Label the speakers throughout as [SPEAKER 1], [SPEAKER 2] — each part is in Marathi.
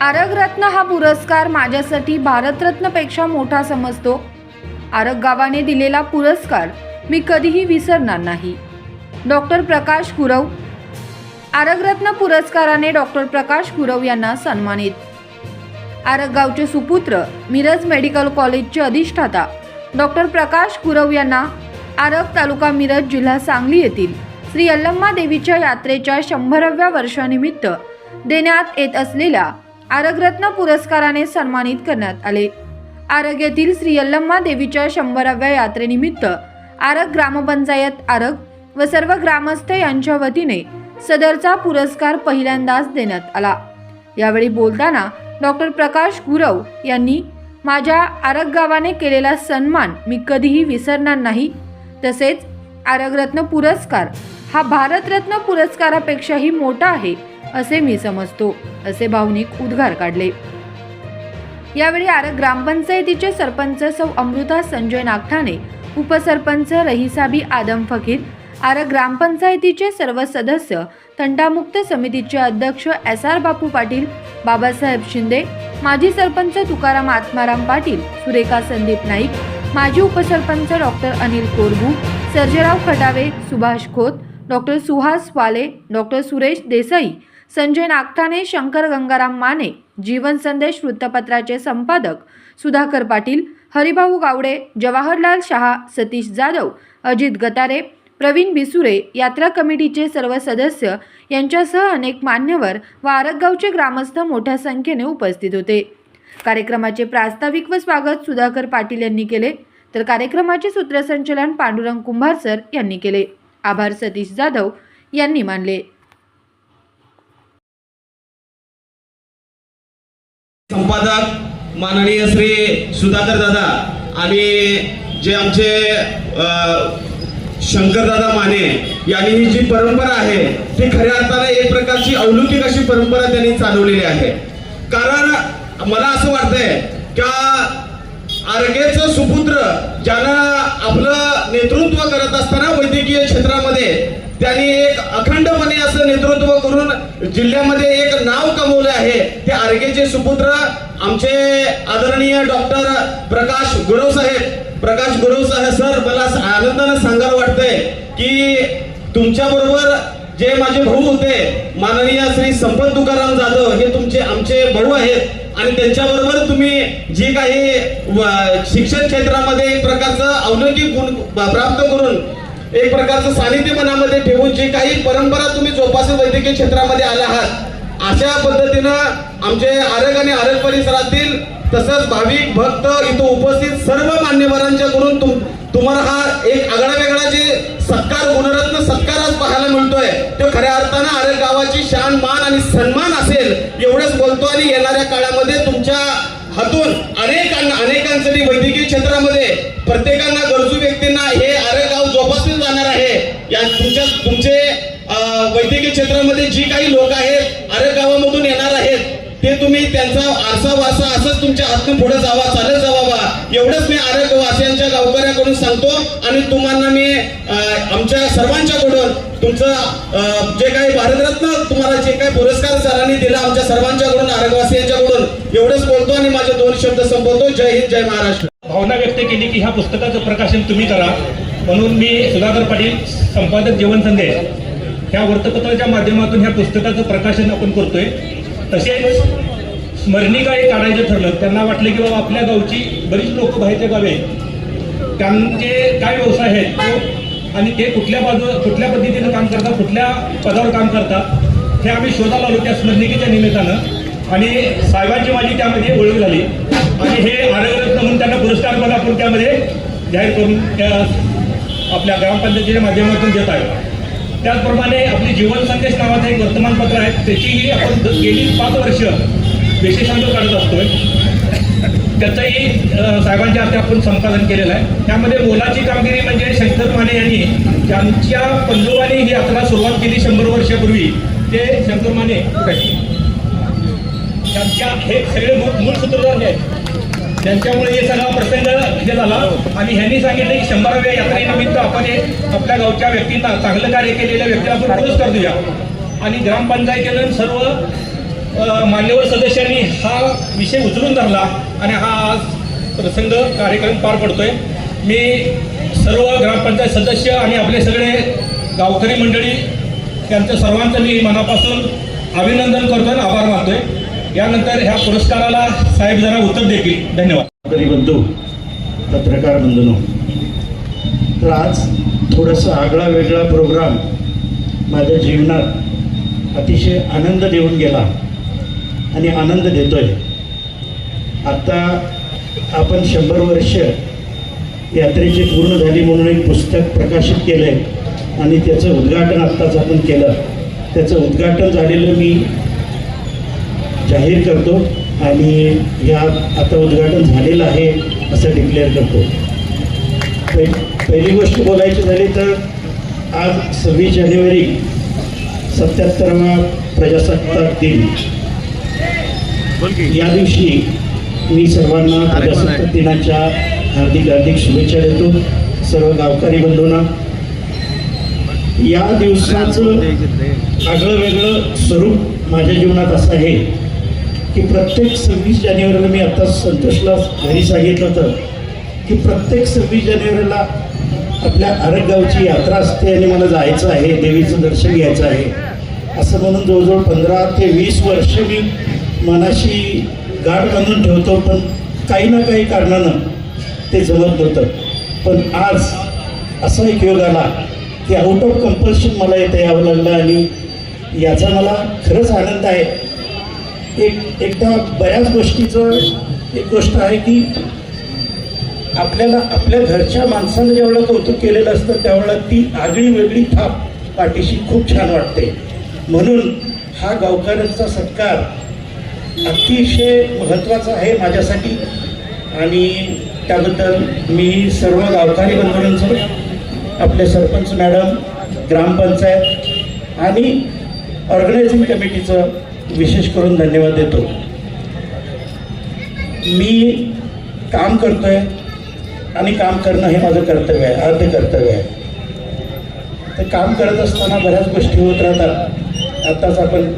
[SPEAKER 1] आरगरत्न हा पुरस्कार माझ्यासाठी भारतरत्नपेक्षा मोठा समजतो. आरग गावाने दिलेला पुरस्कार मी कधीही विसरणार नाही. डॉक्टर प्रकाश गुरव आरगरत्न पुरस्काराने डॉक्टर प्रकाश गुरव यांना सन्मानित. आरगगावचे सुपुत्र मिरज मेडिकल कॉलेजचे अधिष्ठाता डॉक्टर प्रकाश गुरव यांना आरग तालुका मिरज जिल्हा सांगली येथील श्री यल्लम्मा देवीच्या यात्रेच्या शंभराव्या वर्षानिमित्त देण्यात येत असलेल्या आरगरत्न पुरस्काराने सन्मानित करण्यात आले. आरग येथील श्री यल्लम्मा देवीच्या शंभराव्या यात्रेनिमित्त आरग ग्रामपंचायत आरग व सर्व ग्रामस्थ यांच्या वतीने सदरचा पुरस्कार पहिल्यांदाच देण्यात आला. यावेळी बोलताना डॉक्टर प्रकाश गुरव यांनी माझ्या आरग गावाने केलेला सन्मान मी कधीही विसरणार नाही. तसेच आरगरत्न पुरस्कार हा भारतरत्न पुरस्कारापेक्षाही मोठा आहे. असे मी समजतो असे भावनिक उद्गार काढले. यावेळी आरग ग्रामपंचायतीचे सरपंच सौ अमृता संजय नागठाणे उपसरपंच रहिसाबी आदम फकीर आरग ग्रामपंचायतीचे सर्व सदस्य तंटामुक्त समितीचे अध्यक्ष एस आर बापू पाटील बाबासाहेब शिंदे माजी सरपंच तुकाराम आत्माराम पाटील सुरेखा संदीप नाईक माजी उपसरपंच doctor Anil Korbu Sarjerao Khatawe Subhash Khot doctor Suhas Wale doctor Suresh Desai Sanjay Nagthane Shankar Gangaram Mane Jeevan Sandesh वृत्तपत्राचे संपादक सुधाकर पाटील हरिभाऊ गावडे जवाहरलाल शहा सतीश जाधव अजित गतारे प्रवीण बिसुरे यात्रा कमिटीचे सर्व सदस्य यांच्यासह अनेक मान्यवर व आरगगावचे ग्रामस्थ मोठ्या संख्येने उपस्थित होते. कार्यक्रमाचे प्रास्ताविक व स्वागत सुधाकर पाटील यांनी केले तर कार्यक्रमाचे सूत्रसंचलन पांडुरंग कुंभार सर यांनी केले. आभार सतीश जाधव यांनी मानले.
[SPEAKER 2] संपादक माननीय श्री सुधाकर दादा आणि जे आमचे शंकरदादा माने यांनी ही जी परंपरा आहे ती खऱ्या अर्थाने एक प्रकारची अवलौकिक अशी परंपरा त्यांनी चालवलेली आहे. कारण मला असं वाटतंय का आरगेचं सुपुत्र ज्यानं आपलं नेतृत्व करत असताना वैद्यकीय क्षेत्रामध्ये त्यांनी एक अखंडपणे असं नेतृत्व करून जिल्ह्यामध्ये एक नाव कमवलं आहे. ते आरोग्याचे सुपुत्र आमचे आदरणीय डॉक्टर प्रकाश गुरव साहेब. प्रकाश गुरव साहेब सर मला आनंदानं सांगायला वाटतंय की तुमच्या बरोबर जे माझे भाऊ होते माननीय श्री संपत तुकाराम जाधव हे तुमचे आमचे भाऊ आहेत. आणि त्यांच्याबरोबर तुम्ही जी काही व- शिक्षण क्षेत्रामध्ये एक प्रकारचं औद्योगिक गुण प्राप्त करून एक प्रकारचं सानिध्य मनामध्ये ठेवून जी काही परंपरा तुम्ही जोपासत वैद्यकीय क्षेत्रामध्ये आला आहात अशा पद्धतीनं आमचे आरग आणि आरग परिसरातील तसंच भाविक भक्त इथं उपस्थित सर्व मान्यवरांच्याकडून तुम तुम्हाला हा एक आगळा वेगळा जे सत्कार गुणरत्न सत्कार आज पाहायला मिळतोय तो खऱ्या अर्थानं आरग गावाची शान मान आणि सन्मान असेल एवढंच बोलतो आणि येणाऱ्या काळामध्ये तुमच्या हातून अनेकांना अनेकांसाठी वैद्यकीय क्षेत्रामध्ये प्रत्येकांना वैद्यकीय क्षेत्रामध्ये जी काही लोक आहेत अरे गावामधून येणार आहेत ते तुम्ही त्यांचा आरसा वासा असंच तुमच्या हातून पुढे जावा चालत जावा एवढंच मी आरोग्य वासियांच्या गावकऱ्याकडून सांगतो आणि तुम्हाला मी आमच्या सर्वांच्याकडून तुमचं जे काही भारतरत्न तुम्हाला जे काही पुरस्कार सरांनी दिला आमच्या सर्वांच्याकडून आरोग्यवासियांच्याकडून एवढंच बोलतो आणि माझे दोन शब्द संपवतो. जय हिंद जय महाराष्ट्र.
[SPEAKER 3] भावना व्यक्त केली की ह्या पुस्तकाचं प्रकाशन तुम्ही करा. म्हणून मी सुधाकर पाटील संपादक जीवन संदेश. ह्या वृत्तपत्राच्या माध्यमातून ह्या पुस्तकाचं प्रकाशन आपण करतोय. तसेच स्मरणिका एक काढायचं ठरलं. त्यांना वाटलं की बाबा आपल्या गावची बरीच लोक बाहेरच्या गावे त्यांचे काय व्यवसाय आहेत तो- आणि ते कुठल्या बाजू कुठल्या पद्धतीनं काम करतात कुठल्या पदावर काम करतात हे आम्ही शोधायला आलो त्या स्मरणिकेच्या निमित्तानं. आणि साहेबांची माझी त्यामध्ये ओळख झाली. आणि हे आरोग्यरत्न म्हणून त्यांना पुरस्कार पण आपण त्यामध्ये जाहीर करून त्या आपल्या ग्रामपंचायतीच्या माध्यमातून देत आहे त्याचप्रमाणे आपली जीवन संदेश नावाचं एक वर्तमानपत्र आहे. त्याचीही आपण गेली पाच वर्ष विशेषांक काढत असतोय. त्याचंही साहेबांच्या हाती आपण संपादन केलेलं आहे. त्यामध्ये मोलाची कामगिरी म्हणजे शंकर माने यांनी ज्यांच्या पंजोबाने ही यात्रा सुरुवात केली शंभर वर्षापूर्वी. ते शंकर माने त्यांच्या हे सगळे मूळ सूत्रधार आहेत. त्यांच्यामुळे हे सगळा प्रसंग हे झाला. आणि ह्यांनी सांगितलं की शंभराव्या यात्रेनिमित्त आपण हे आपल्या गावच्या व्यक्तींना चांगलं कार्य केलेल्या व्यक्तीला आपण पुरस्कार देऊया. आणि ग्रामपंचायतीनं सर्व मान्यवर सदस्यांनी हा विषय उचलून धरला आणि हा आज प्रसंग कार्यक्रम पार पडतोय. मी सर्व ग्रामपंचायत सदस्य आणि आपले सगळे गावकरी मंडळी त्यांचं सर्वांचं मी मनापासून अभिनंदन करतोय आणि आभार मानतोय. यानंतर ह्या पुरस्काराला साहेब जरा उत्तर देतील. धन्यवाद.
[SPEAKER 4] तरी बंधू पत्रकार बंधनो तर आज थोडंसं आगळा वेगळा प्रोग्राम माझ्या जीवनात अतिशय आनंद देऊन गेला आणि आनंद देतोय. आत्ता आपण शंभर वर्ष यात्रेची पूर्ण झाली म्हणून एक पुस्तक प्रकाशित केलं आहे आणि त्याचं उद्घाटन आत्ताच आपण केलं. त्याचं उद्घाटन झालेलं मी जाहीर करतो आणि या आता उद्घाटन झालेलं आहे असं डिक्लेअर करतो. पहि- पहिली गोष्ट बोलायची झाली तर आज सव्वीस जानेवारी सत्याहत्तरावा प्रजासत्ताक दिन. या दिवशी मी सर्वांना प्रजासत्ताक दिनाच्या हार्दिक हार्दिक शुभेच्छा देतो सर्व गावकरी बंधूंना. या दिवसाचं आगळं वेगळं स्वरूप माझ्या जीवनात असं आहे. की प्रत्येक सव्वीस जानेवारीला मी आता संतोषला घरी सांगितलं होतं की प्रत्येक सव्वीस जानेवारीला आपल्या आरगावची यात्रा असते आणि मला जायचं आहे देवीचं दर्शन घ्यायचं आहे. असं म्हणून जवळजवळ पंधरा ते वीस वर्ष मी मनाशी गाठ बांधून ठेवतो पण काही ना काही कारणानं ते जमत नव्हतं. पण आज असा एक योग आला की आउट ऑफ कंपल्शन मला इथे यावं लागलं आणि याचा मला खरंच आनंद आहे. एक एकदा बऱ्याच गोष्टीचं एक गोष्ट आहे की आपल्याला आपल्या घरच्या माणसानं जेवढं कौतुक केलेलं असतं त्यावेळेला ती आगळी वेगळी थाप पाठीशी खूप छान वाटते. म्हणून हा गावकऱ्यांचा सत्कार अतिशय महत्त्वाचा आहे माझ्यासाठी. आणि त्याबद्दल मी सर्व गावकरी बंधूंचं आपले सरपंच मॅडम ग्रामपंचायत आणि ऑर्गनायझिंग कमिटीचं विशेष करून धन्यवाद देतो. मी काम करतोय आणि काम करणं हे माझं कर्तव्य आहे अर्ध कर्तव्य आहे. तर काम करत असताना बऱ्याच गोष्टी होत राहतात. आत्ताच आपण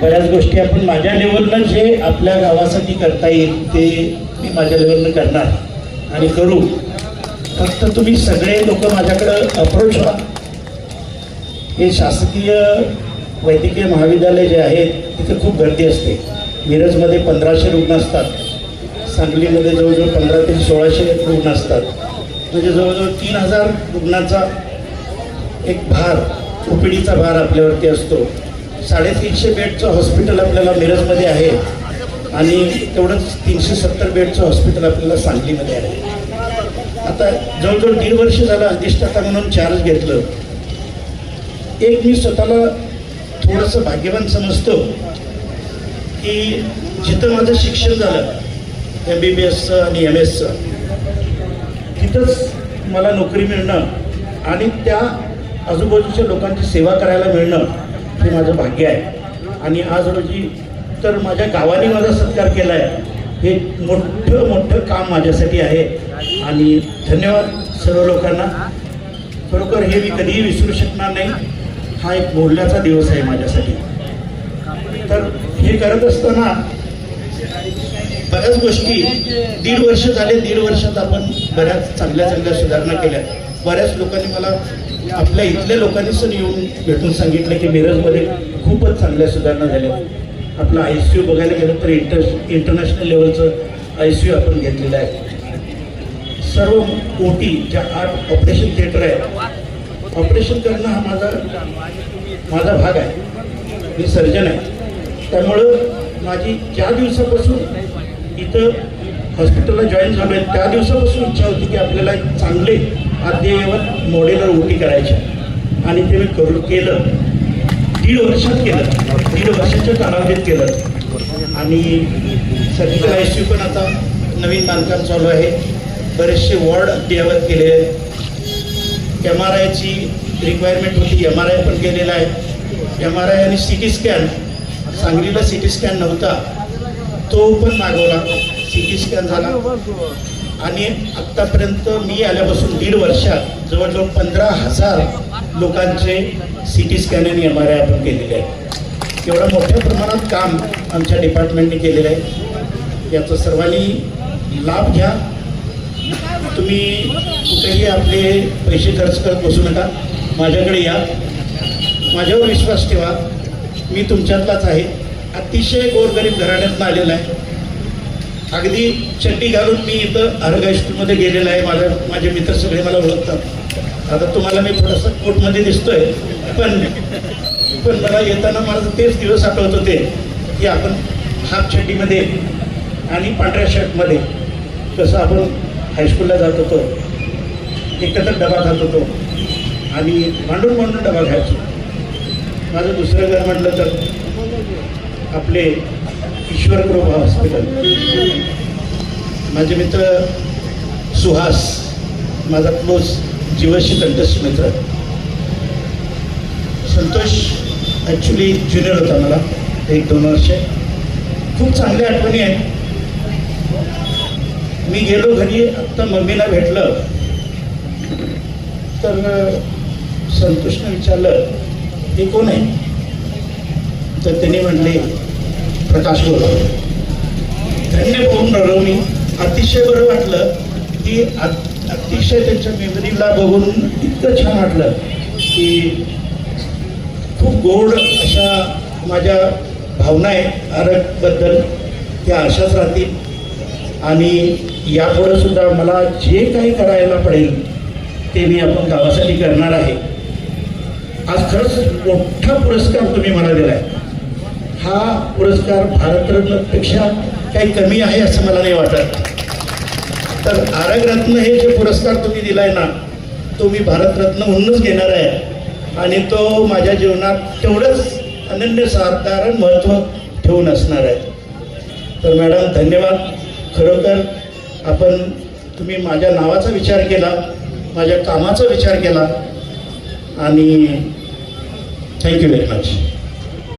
[SPEAKER 4] बऱ्याच गोष्टी आपण माझ्या लेवलनं जे आपल्या गावासाठी करता येईल ते मी माझ्या लेवलनं करणार आणि करू. फक्त तुम्ही सगळे लोक माझ्याकडं अप्रोच व्हा. हे शासकीय वैद्यकीय महाविद्यालय जे आहेत तिथे खूप गर्दी असते. मिरजमध्ये पंधराशे रुग्ण असतात. सांगलीमध्ये जवळजवळ पंधरा ते सोळाशे रुग्ण असतात. म्हणजे जवळजवळ तीन हजार रुग्णांचा एक भार ओपीडीचा भार आपल्यावरती असतो. साडेतीनशे बेडचं हॉस्पिटल आपल्याला मिरजमध्ये आहे आणि तेवढंच तीनशे सत्तर बेडचं हॉस्पिटल आपल्याला सांगलीमध्ये आहे. आता जवळजवळ दीड वर्ष झालं अधिष्ठाता म्हणून चार्ज घेतलं. एक मी स्वतःला थोडंसं भाग्यवान समजतो की जिथं माझं शिक्षण झालं एम बी बी एसचं आणि एम एसचं तिथंच मला नोकरी मिळणं आणि त्या आजूबाजूच्या लोकांची सेवा करायला मिळणं हे माझं भाग्य आहे. आणि आज रोजी तर माझ्या गावाने माझा सत्कार केला आहे हे मोठं मोठं काम माझ्यासाठी आहे. आणि धन्यवाद सर्व लोकांना. खरोखर हे मी कधीही विसरू शकणार नाही. हा एक बोलण्याचा दिवस आहे माझ्यासाठी. तर हे करत असताना बऱ्याच गोष्टी दीड वर्ष झाले दीड वर्षात आपण बऱ्याच चांगल्या चांगल्या सुधारणा केल्या. बऱ्याच लोकांनी मला आपल्या इथल्या लोकांनीच येऊन भेटून सांगितलं की मिरजमध्ये खूपच चांगल्या सुधारणा झाल्या. आपलं आय सी यू बघायला गेलं तर इंटर इंटरनॅशनल लेवलचं आय सी यू आपण घेतलेलं आहे. सर्व ओटी ज्या आठ ऑपरेशन थिएटर आहे ऑपरेशन करणं हा माझा माझा भाग आहे. मी सर्जन आहे. त्यामुळं माझी ज्या दिवसापासून इथं हॉस्पिटलला जॉईन झालो आहे त्या दिवसापासून इच्छा होती की आपल्याला एक चांगले अद्ययावत मॉडेलर ओटी करायची. आणि ते मी करू केलं. दीड वर्षात केलं. दीड वर्षाच्या कालावधीत केलं. आणि सर्जिकल आय सी यू पण आता नवीन बांधकाम चालू आहे. बरेचसे वॉर्ड अद्ययावत केले आहेत. एम आर आयची रिक्वायरमेंट होती. एम आर आय पण केलेला आहे. एम आर आय आणि सी टी स्कॅन सांगलीला सी टी स्कॅन नव्हता. तो पण मागवला. सी टी स्कॅन झाला. आणि आत्तापर्यंत मी आल्यापासून दीड वर्षात जवळजवळ पंधरा हजार लोकांचे सी टी स्कॅन आणि एम आर आय आपण केलेले आहे एवढं मोठ्या प्रमाणात काम आमच्या डिपार्टमेंटने केलेलं आहे. याचा सर्वांनी लाभ घ्या. तुम्ही कुठेही आपले पैसे खर्च करत बसू नका. माझ्याकडे या. माझ्यावर विश्वास ठेवा. मी तुमच्यातलाच आहे. अतिशय गोरगरीब घराण्यातनं आलेला आहे. अगदी चड्डी घालून मी इथं अर्ग हायस्कूलमध्ये गेलेला आहे. माझ्या माझे मित्र सगळे मला ओळखतात. आता तुम्हाला मी थोडंसं कोर्टमध्ये दिसतोय. पण पण मला येताना मला तेच दिवस आठवत होते की आपण हाफ चड्डीमध्ये आणि पांढऱ्या शर्टमध्ये कसं आपण हायस्कूलला जात होतो. एकत्र डबा खात होतो. आणि मांडून मांडून डबा खायचो. माझं दुसरं घर म्हटलं तर आपले ईश्वर कृपा हॉस्पिटल. माझे मित्र सुहास माझा क्लोज जीवशी कंटस्ट मित्र. संतोष ॲक्च्युली ज्युनियर होता मला एक दोन वर्ष. खूप चांगल्या आठवणी आहेत. मी गेलो घरी आत्ता मम्मीला भेटलं. तर संतोषनं विचारलं हे कोण आहे? तर त्यांनी म्हणले प्रकाश बोला धन्य पाहून राहिलो मी अतिशय बरं वाटलं की अतिशय त्यांच्या मेमरीला बघून इतकं छान वाटलं की खूप गोड अशा माझ्या भावना आहेत आरकबद्दल त्या अशाच राहतील. आणि यापुढं सुद्धा मला जे काही करायला पडेल ते मी आपण गावासाठी करणार आहे. आज खरंच मोठा पुरस्कार तुम्ही मला दिला आहे हा पुरस्कार भारतरत्नपेक्षा काही कमी आहे असं मला नाही वाटत. तर आरगरत्न हे जे पुरस्कार तुम्ही दिला आहे ना तो मी भारतरत्न म्हणूनच घेणार आहे. आणि तो माझ्या जीवनात तेवढंच अनन्य साधारण महत्त्व ठेवून असणार आहे. तर मॅडम धन्यवाद. खरोखर आपण तुम्ही माझ्या नावाचा विचार केला माझ्या कामाचा विचार केला आणि थँक्यू व्हेरी मच